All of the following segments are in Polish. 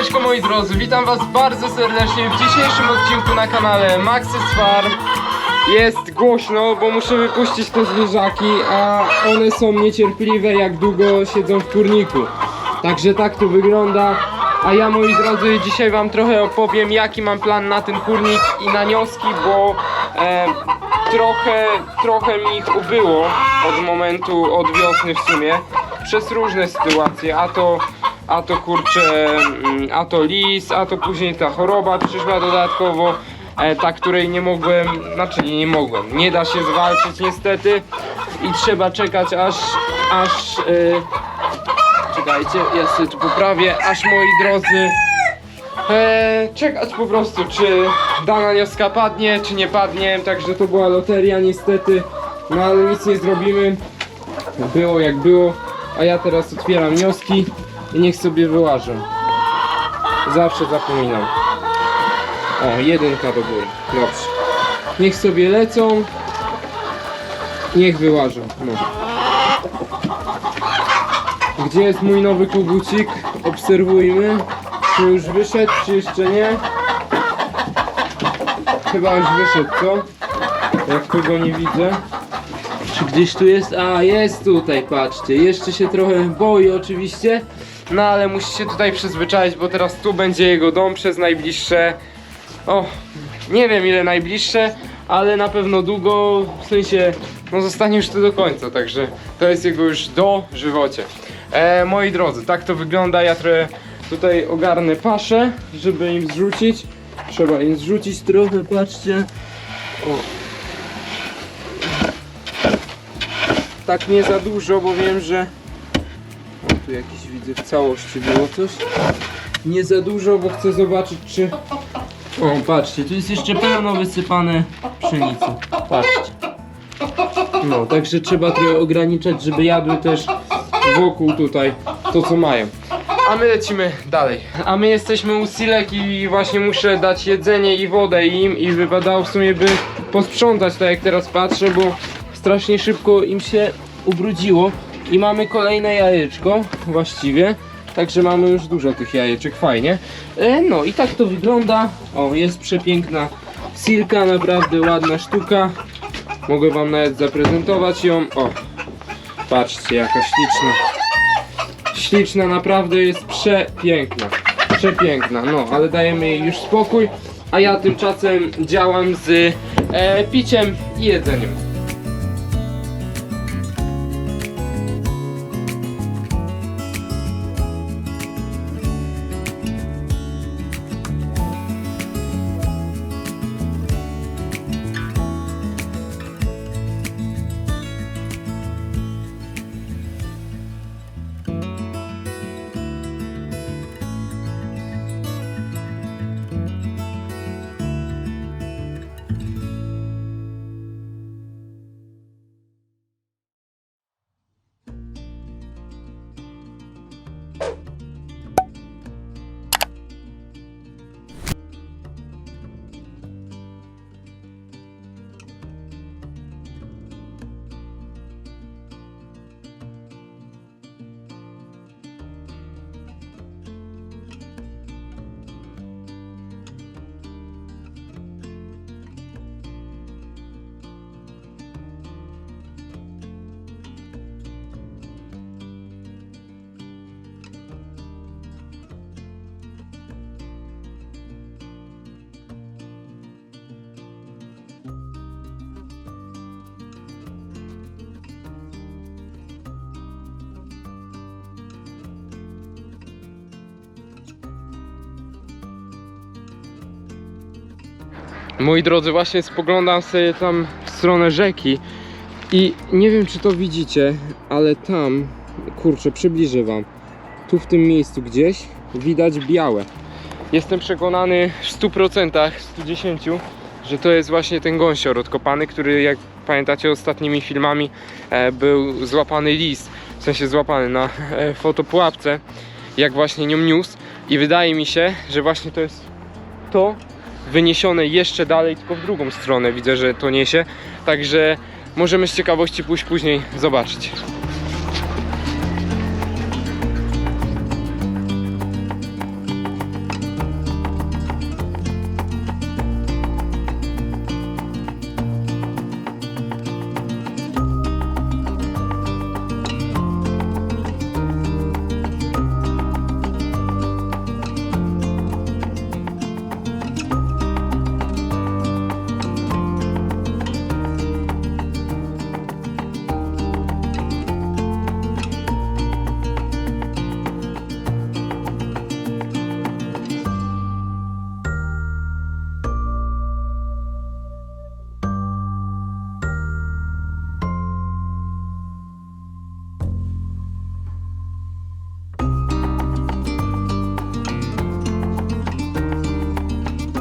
Siemaneczko moi drodzy, witam was bardzo serdecznie w dzisiejszym odcinku na kanale Maxis Farm. Jest głośno, bo muszę wypuścić te zwierzaki, a one są niecierpliwe jak długo siedzą w kurniku. Także tak to wygląda. A ja moi drodzy dzisiaj wam trochę opowiem jaki mam plan na ten kurnik i na nioski, bo e, trochę, trochę mi ich ubyło od momentu, od wiosny w sumie Przez różne sytuacje, a to a to kurczę, mm, a to lis, a to później ta choroba przyszła dodatkowo, e, ta której nie mogłem, znaczy nie, mogłem, nie da się zwalczyć niestety i trzeba czekać aż, aż, e, czekajcie, ja sobie tu poprawię, aż moi drodzy, e, czekać po prostu, czy dana nioska padnie, czy nie padnie, także to była loteria niestety, no ale nic nie zrobimy, było jak było, a ja teraz otwieram wnioski i niech sobie wyłażą. Zawsze zapominam. O, jedynka do góry. Dobrze. Niech sobie lecą. Niech wyłażą. No. Gdzie jest mój nowy kogucik? Obserwujmy. Czy już wyszedł, czy jeszcze nie? Chyba już wyszedł, co? Jak kogo nie widzę. Czy gdzieś tu jest? A, jest tutaj, patrzcie. Jeszcze się trochę boi oczywiście. No ale musi się tutaj przyzwyczaić, bo teraz tu będzie jego dom przez najbliższe... O, nie wiem ile najbliższe, ale na pewno długo, w sensie, no zostanie już tu do końca, także to jest jego już do żywocie. E, moi drodzy, tak to wygląda, ja trochę tutaj ogarnę paszę, żeby im zrzucić. Trzeba im zrzucić trochę, patrzcie. O, tak nie za dużo, bo wiem, że tu jakiś widzę w całości było coś. Nie za dużo, bo chcę zobaczyć czy... O, patrzcie, tu jest jeszcze pełno wysypane pszenicy. Patrzcie. No, także trzeba trochę ograniczać, żeby jadły też wokół tutaj to, co mają. A my lecimy dalej. A my jesteśmy u Silek i właśnie muszę dać jedzenie i wodę im i wypadało w sumie by posprzątać, tak jak teraz patrzę, bo strasznie szybko im się ubrudziło i mamy kolejne jajeczko właściwie. Także mamy już dużo tych jajeczek, fajnie. E, no i tak to wygląda. O, jest przepiękna silka, naprawdę ładna sztuka. Mogę wam nawet zaprezentować ją. O, patrzcie jaka śliczna. Śliczna, naprawdę jest przepiękna. Przepiękna, no, ale dajemy jej już spokój. A ja tymczasem działam z e, piciem i jedzeniem. Moi drodzy, właśnie spoglądam sobie tam w stronę rzeki i nie wiem czy to widzicie, ale tam, kurczę, przybliżę wam. Tu w tym miejscu gdzieś widać białe. Jestem przekonany w 100%, 110, że to jest właśnie ten gąsior odkopany, który jak pamiętacie ostatnimi filmami e, był złapany lis, w sensie złapany na e, fotopułapce, jak właśnie nią niósł i wydaje mi się, że właśnie to jest to wyniesione jeszcze dalej, tylko w drugą stronę widzę, że to niesie. Także możemy z ciekawości pójść później zobaczyć.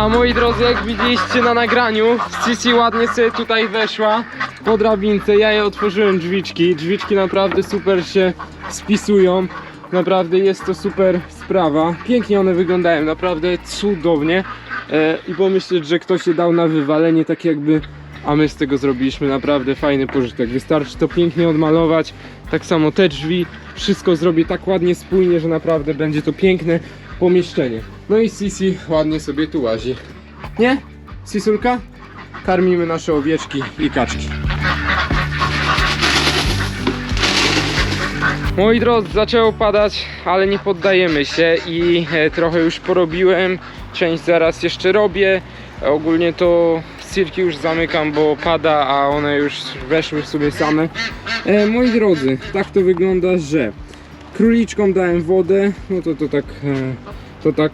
A moi drodzy, jak widzieliście na nagraniu, Sisi ładnie sobie tutaj weszła po drabince. Ja jej otworzyłem drzwiczki. Drzwiczki naprawdę super się spisują. Naprawdę jest to super sprawa. Pięknie one wyglądają, naprawdę cudownie. E, I pomyśleć, że ktoś się dał na wywalenie, tak jakby, a my z tego zrobiliśmy naprawdę fajny pożytek. Wystarczy to pięknie odmalować. Tak samo te drzwi, wszystko zrobię tak ładnie spójnie, że naprawdę będzie to piękne pomieszczenie. No i Sisi ładnie sobie tu łazi. Nie? Sisulka? Karmimy nasze owieczki i kaczki. Moi drodzy, zaczęło padać, ale nie poddajemy się i e, trochę już porobiłem. Część zaraz jeszcze robię. Ogólnie to cyrki już zamykam, bo pada, a one już weszły w sobie same. E, moi drodzy, tak to wygląda, że króliczkom dałem wodę, no to to tak, e, to tak,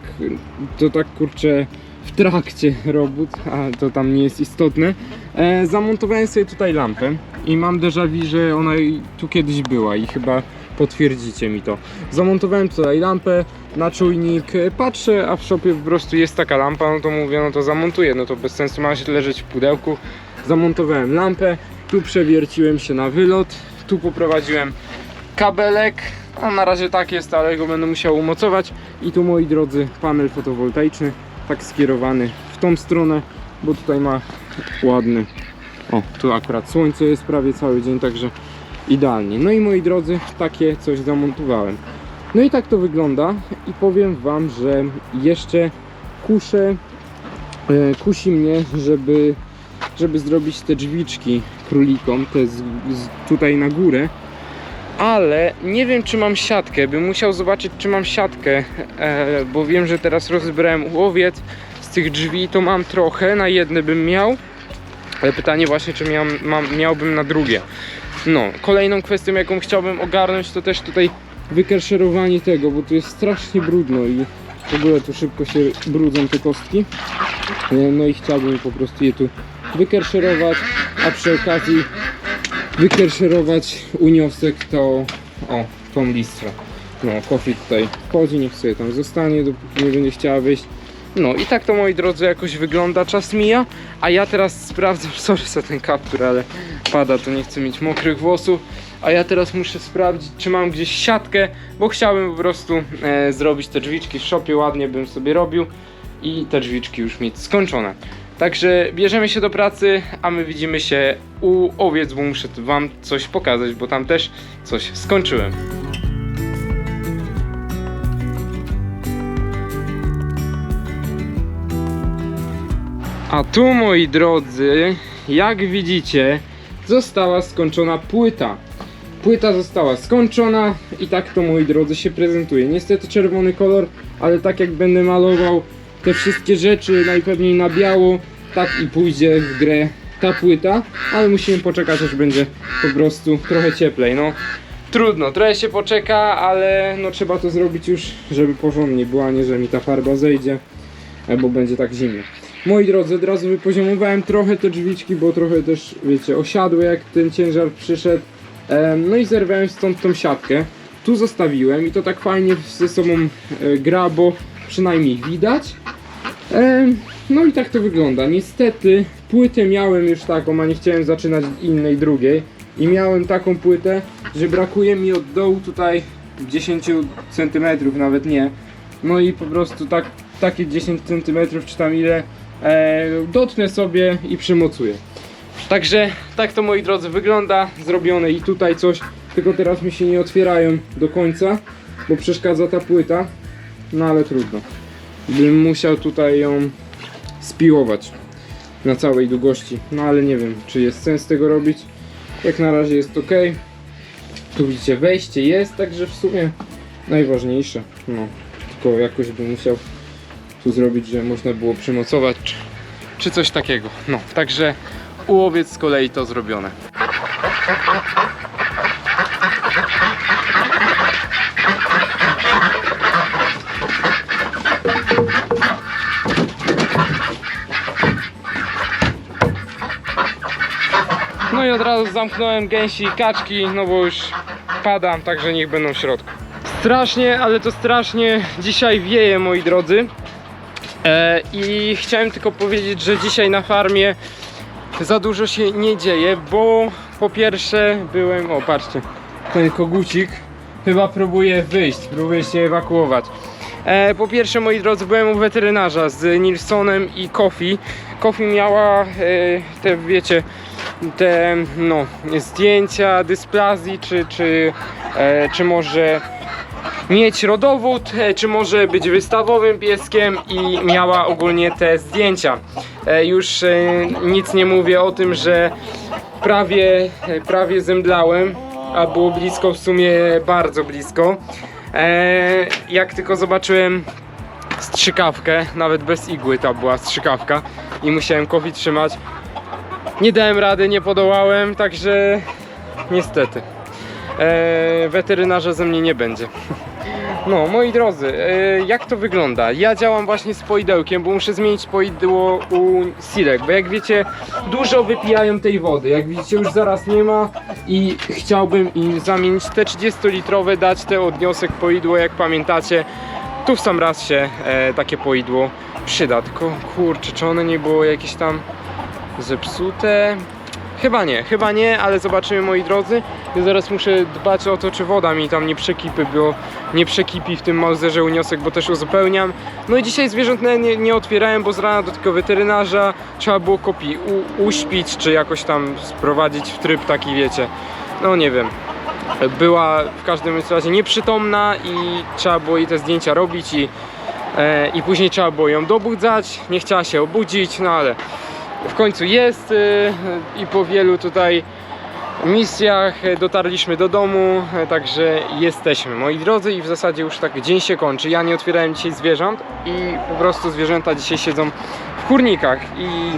to tak kurczę w trakcie robót, a to tam nie jest istotne. E, zamontowałem sobie tutaj lampę i mam déjà vu, że ona tu kiedyś była i chyba potwierdzicie mi to. Zamontowałem tutaj lampę na czujnik, e, patrzę, a w shopie po prostu jest taka lampa, no to mówię, no to zamontuję, no to bez sensu ma się leżeć w pudełku. Zamontowałem lampę, tu przewierciłem się na wylot, tu poprowadziłem kabelek, a na razie tak jest, ale go będę musiał umocować i tu moi drodzy panel fotowoltaiczny, tak skierowany w tą stronę, bo tutaj ma ładny, o tu akurat słońce jest prawie cały dzień, także idealnie. No i moi drodzy, takie coś zamontowałem. No i tak to wygląda i powiem wam, że jeszcze kuszę, e, kusi mnie, żeby, żeby zrobić te drzwiczki królikom, te z, z, tutaj na górę, ale nie wiem czy mam siatkę, bym musiał zobaczyć czy mam siatkę, e, bo wiem, że teraz rozbrałem łowiec z tych drzwi, to mam trochę, na jedne bym miał, ale pytanie właśnie czy miał, mam, miałbym na drugie. No, kolejną kwestią jaką chciałbym ogarnąć to też tutaj wykerszerowanie tego, bo tu jest strasznie brudno i w ogóle tu szybko się brudzą te kostki. E, No i chciałbym po prostu je tu wykerszerować, a przy okazji wykerszerować uniosek to o, tą listwę. No, Kofi tutaj wchodzi, niech sobie tam zostanie, dopóki nie będzie chciała wyjść. No i tak to moi drodzy jakoś wygląda, czas mija, a ja teraz sprawdzam, sorry za ten kaptur, ale pada, to nie chcę mieć mokrych włosów, a ja teraz muszę sprawdzić, czy mam gdzieś siatkę, bo chciałbym po prostu e, zrobić te drzwiczki w shopie, ładnie bym sobie robił i te drzwiczki już mieć skończone. Także bierzemy się do pracy, a my widzimy się u owiec, bo muszę wam coś pokazać, bo tam też coś skończyłem. A tu moi drodzy, jak widzicie, została skończona płyta. Płyta została skończona i tak to moi drodzy się prezentuje. Niestety czerwony kolor, ale tak jak będę malował te wszystkie rzeczy najpewniej na biało, tak i pójdzie w grę ta płyta, ale musimy poczekać aż będzie po prostu trochę cieplej. No trudno, trochę się poczeka, ale no trzeba to zrobić już, żeby porządnie była, nie że mi ta farba zejdzie, albo będzie tak zimno. Moi drodzy, od razu wypoziomowałem trochę te drzwiczki, bo trochę też, wiecie, osiadły jak ten ciężar przyszedł. Em, No i zerwałem stąd tą siatkę. Tu zostawiłem i to tak fajnie ze sobą e, gra, bo przynajmniej widać. No i tak to wygląda. Niestety płytę miałem już taką, a nie chciałem zaczynać innej, drugiej. I miałem taką płytę, że brakuje mi od dołu tutaj 10 cm, nawet nie. No i po prostu tak, takie 10 cm czy tam ile e, dotnę sobie i przymocuję. Także tak to moi drodzy wygląda, zrobione i tutaj coś, tylko teraz mi się nie otwierają do końca, bo przeszkadza ta płyta, no ale trudno. Bym musiał tutaj ją spiłować na całej długości, no ale nie wiem czy jest sens tego robić, jak na razie jest ok. Tu widzicie wejście jest, także w sumie najważniejsze, no tylko jakoś bym musiał tu zrobić, że można było przymocować czy, czy coś takiego. No, także u owiec z kolei to zrobione. Od razu zamknąłem gęsi i kaczki, no bo już padam, także niech będą w środku. Strasznie, ale to strasznie dzisiaj wieje, moi drodzy. E, I chciałem tylko powiedzieć, że dzisiaj na farmie za dużo się nie dzieje, bo po pierwsze byłem, o patrzcie, ten kogucik chyba próbuje wyjść, próbuje się ewakuować. E, po pierwsze, moi drodzy, byłem u weterynarza z Nilsonem i Kofi. Kofi miała e, te, wiecie, te no, zdjęcia dysplazji, czy, czy, e, czy może mieć rodowód, e, czy może być wystawowym pieskiem i miała ogólnie te zdjęcia. E, Już e, nic nie mówię o tym, że prawie, prawie zemdlałem, a było blisko, w sumie bardzo blisko. Jak tylko zobaczyłem strzykawkę, nawet bez igły ta była strzykawka i musiałem kofi trzymać. Nie dałem rady, nie podołałem, także niestety. E, weterynarza ze mnie nie będzie. No, moi drodzy, e, jak to wygląda? Ja działam właśnie z poidełkiem, bo muszę zmienić poidło u Silek, bo jak wiecie, dużo wypijają tej wody. Jak widzicie, już zaraz nie ma i chciałbym im zamienić te 30-litrowe, dać te odniosek poidło, jak pamiętacie. Tu w sam raz się e, takie poidło przyda, tylko kurczę, czy one nie było jakieś tam zepsute? Chyba nie, chyba nie, ale zobaczymy moi drodzy. Ja zaraz muszę dbać o to, czy woda mi tam nie przekipy, bo nie przekipi w tym Mauserze uniosek, bo też uzupełniam. No i dzisiaj zwierząt nie, nie, otwierałem, bo z rana do tego weterynarza trzeba było kopi u, uśpić, czy jakoś tam sprowadzić w tryb taki, wiecie, no nie wiem. Była w każdym razie nieprzytomna i trzeba było jej te zdjęcia robić i, e, i później trzeba było ją dobudzać. Nie chciała się obudzić, no ale w końcu jest y, i po wielu tutaj misjach y, dotarliśmy do domu, y, także jesteśmy moi drodzy i w zasadzie już tak dzień się kończy. Ja nie otwierałem dzisiaj zwierząt i po prostu zwierzęta dzisiaj siedzą w kurnikach i,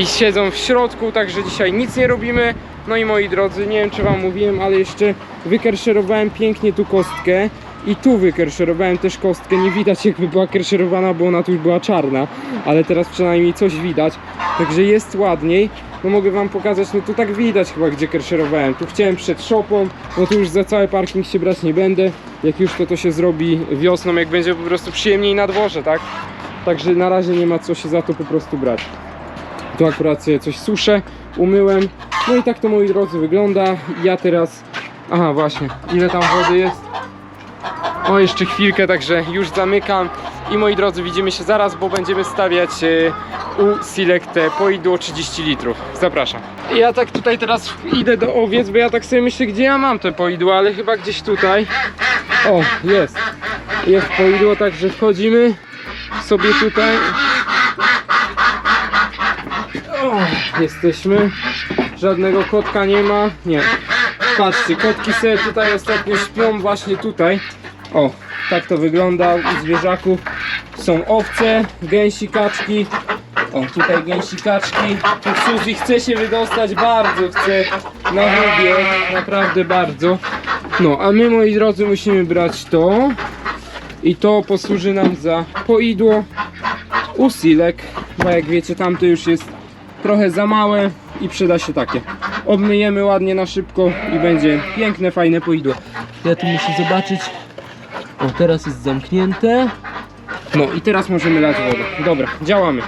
i siedzą w środku, także dzisiaj nic nie robimy. No i moi drodzy, nie wiem czy wam mówiłem, ale jeszcze wykerszerowałem pięknie tu kostkę i tu wykerszerowałem też kostkę. Nie widać jakby była kerszerowana, bo ona tu już była czarna, ale teraz przynajmniej coś widać. Także jest ładniej. No mogę wam pokazać, no tu tak widać chyba gdzie kerszerowałem. Tu chciałem przed szopą, no tu już za cały parking się brać nie będę. Jak już to to się zrobi wiosną, jak będzie po prostu przyjemniej na dworze, tak? Także na razie nie ma co się za to po prostu brać. Tu akurat sobie coś suszę, umyłem. No i tak to moi drodzy wygląda. Ja teraz... Aha właśnie, ile tam wody jest? O, jeszcze chwilkę, także już zamykam. I moi drodzy, widzimy się zaraz, bo będziemy stawiać e, u Select poidło 30 litrów. Zapraszam. Ja tak tutaj teraz idę do owiec, bo ja tak sobie myślę, gdzie ja mam te poidło, ale chyba gdzieś tutaj. O, jest. Jest poidło, także wchodzimy sobie tutaj. O, jesteśmy. Żadnego kotka nie ma. Nie. Patrzcie, kotki sobie tutaj ostatnio śpią właśnie tutaj. O, tak to wygląda u zwierzaków. Są owce, gęsi, kaczki. O, tutaj gęsi, kaczki. Tu Suzy chce się wydostać, bardzo chce na wybie, naprawdę bardzo. No, a my moi drodzy musimy brać to. I to posłuży nam za poidło usilek, bo jak wiecie tamto już jest trochę za małe i przyda się takie. Obmyjemy ładnie na szybko i będzie piękne, fajne poidło. Ja tu muszę zobaczyć. O, teraz jest zamknięte. No i teraz możemy lać wodę. Dobra, działamy.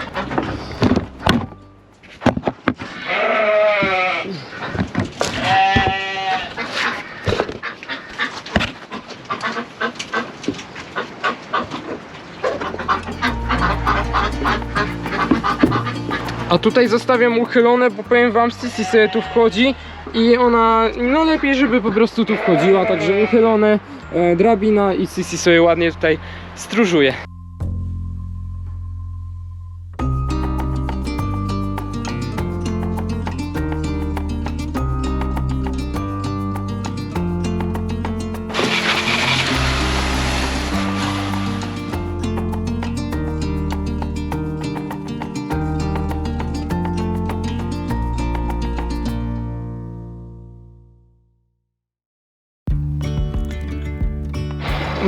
A tutaj zostawiam uchylone, bo powiem wam, Sissy sobie tu wchodzi i ona, no lepiej, żeby po prostu tu wchodziła, także uchylone, drabina i Sissy sobie ładnie tutaj stróżuje.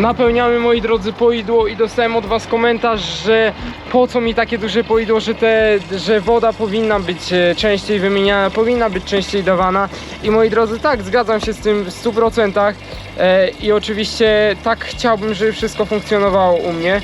Napełniamy moi drodzy poidło i dostałem od was komentarz, że po co mi takie duże poidło, że, te, że woda powinna być e, częściej wymieniana, powinna być częściej dawana. I moi drodzy tak, zgadzam się z tym w 100% e, i oczywiście tak chciałbym, żeby wszystko funkcjonowało u mnie.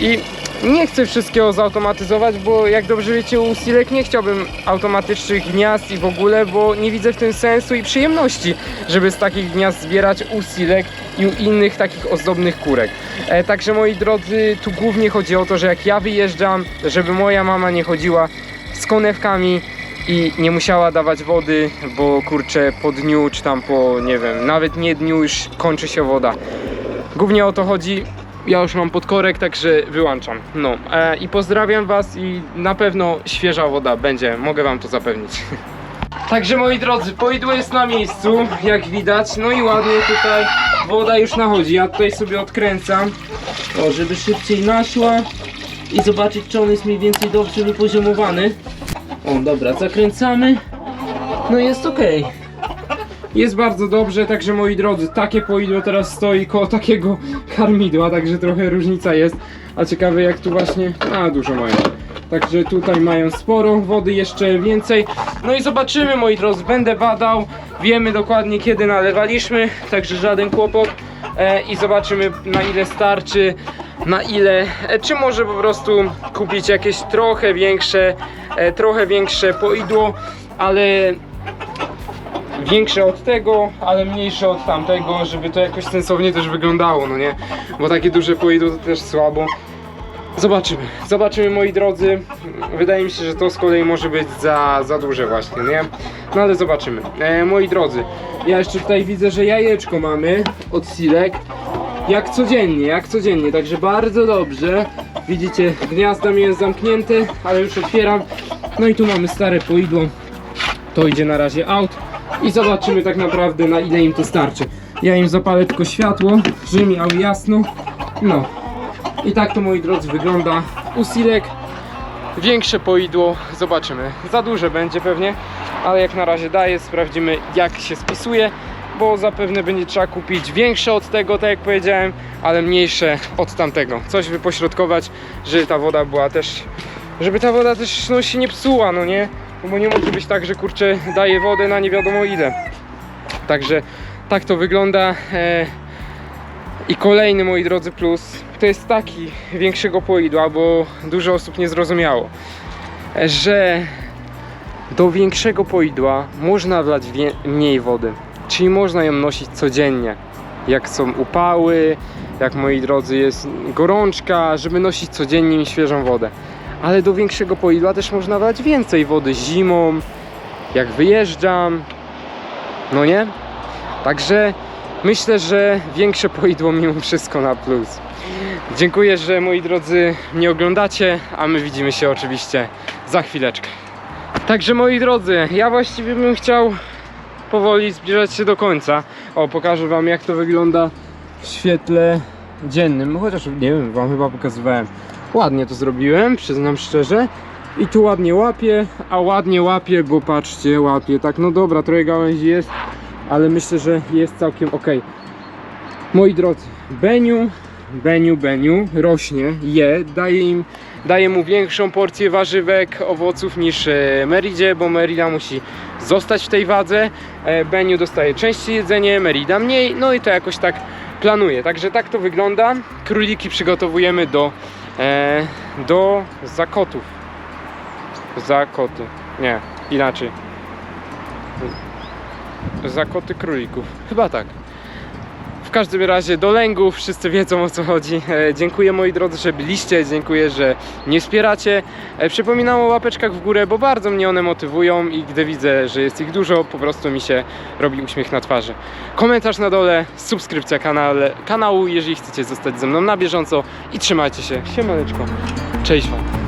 I nie chcę wszystkiego zautomatyzować, bo jak dobrze wiecie u Silek nie chciałbym automatycznych gniazd i w ogóle, bo nie widzę w tym sensu i przyjemności, żeby z takich gniazd zbierać u Silek i u innych takich ozdobnych kurek. E, także moi drodzy, tu głównie chodzi o to, że jak ja wyjeżdżam, żeby moja mama nie chodziła z konewkami i nie musiała dawać wody, bo kurczę po dniu, czy tam po, nie wiem, nawet nie dniu już kończy się woda. Głównie o to chodzi. Ja już mam podkorek, także wyłączam. No e, i pozdrawiam Was i na pewno świeża woda będzie, mogę Wam to zapewnić. Także moi drodzy, poidło jest na miejscu, jak widać. No i ładnie tutaj woda już nachodzi. Ja tutaj sobie odkręcam, o, żeby szybciej naszła i zobaczyć, czy on jest mniej więcej dobrze wypoziomowany. O, dobra, zakręcamy. No jest ok. Jest bardzo dobrze, także moi drodzy, takie poidło teraz stoi koło takiego karmidła, także trochę różnica jest. A ciekawe jak tu właśnie, a dużo mają. Także tutaj mają sporo wody, jeszcze więcej. No i zobaczymy moi drodzy, będę badał. Wiemy dokładnie kiedy nalewaliśmy, także żaden kłopot. E, I zobaczymy na ile starczy, na ile, e, czy może po prostu kupić jakieś trochę większe, e, trochę większe poidło, ale większe od tego, ale mniejsze od tamtego, żeby to jakoś sensownie też wyglądało, no nie? Bo takie duże poidło to też słabo. Zobaczymy, zobaczymy moi drodzy. Wydaje mi się, że to z kolei może być za, za duże właśnie, nie? No ale zobaczymy. E, moi drodzy, ja jeszcze tutaj widzę, że jajeczko mamy od Silek. Jak codziennie, jak codziennie, także bardzo dobrze. Widzicie, gniazdo mi jest zamknięte, ale już otwieram. No i tu mamy stare poidło. To idzie na razie out i zobaczymy tak naprawdę na ile im to starczy. Ja im zapalę tylko światło, żeby miał jasno. No. I tak to moi drodzy wygląda u Silek. Większe poidło, zobaczymy. Za duże będzie pewnie, ale jak na razie daję, sprawdzimy jak się spisuje, bo zapewne będzie trzeba kupić większe od tego, tak jak powiedziałem, ale mniejsze od tamtego. Coś wypośrodkować, żeby ta woda była też, żeby ta woda też no, się nie psuła, no nie? Bo nie może być tak, że kurczę daje wodę na nie wiadomo ile. Także tak to wygląda. E, i kolejny, moi drodzy, plus to jest taki większego poidła, bo dużo osób nie zrozumiało, że do większego poidła można wlać mniej wody, czyli można ją nosić codziennie. Jak są upały, jak moi drodzy jest gorączka, żeby nosić codziennie świeżą wodę. Ale do większego poidła też można wlać więcej wody zimą, jak wyjeżdżam, no nie? Także myślę, że większe poidło mimo wszystko na plus. Dziękuję, że moi drodzy mnie oglądacie, a my widzimy się oczywiście za chwileczkę. Także moi drodzy, ja właściwie bym chciał powoli zbliżać się do końca. O, pokażę wam jak to wygląda w świetle dziennym, chociaż nie wiem, wam chyba pokazywałem. Ładnie to zrobiłem, przyznam szczerze. I tu ładnie łapie, a ładnie łapie, bo patrzcie, łapie. Tak, no dobra, trochę gałęzi jest, ale myślę, że jest całkiem ok. Moi drodzy, Beniu, Beniu, Beniu rośnie, je, daje im, daje mu większą porcję warzywek, owoców niż e, Meridzie, bo Merida musi zostać w tej wadze. E, Beniu dostaje częściej jedzenie, Merida mniej, no i to jakoś tak planuje. Także tak to wygląda. Króliki przygotowujemy do, do zakotów. Zakoty. Nie, inaczej. Zakoty królików. Chyba tak. Każdym razie do lęgów, wszyscy wiedzą o co chodzi. E, dziękuję moi drodzy, że byliście, dziękuję, że nie wspieracie. E, przypominam o łapeczkach w górę, bo bardzo mnie one motywują i gdy widzę, że jest ich dużo, po prostu mi się robi uśmiech na twarzy. Komentarz na dole, subskrypcja kanale, kanału, jeżeli chcecie zostać ze mną na bieżąco i trzymajcie się. Siemaneczko. Cześć wam.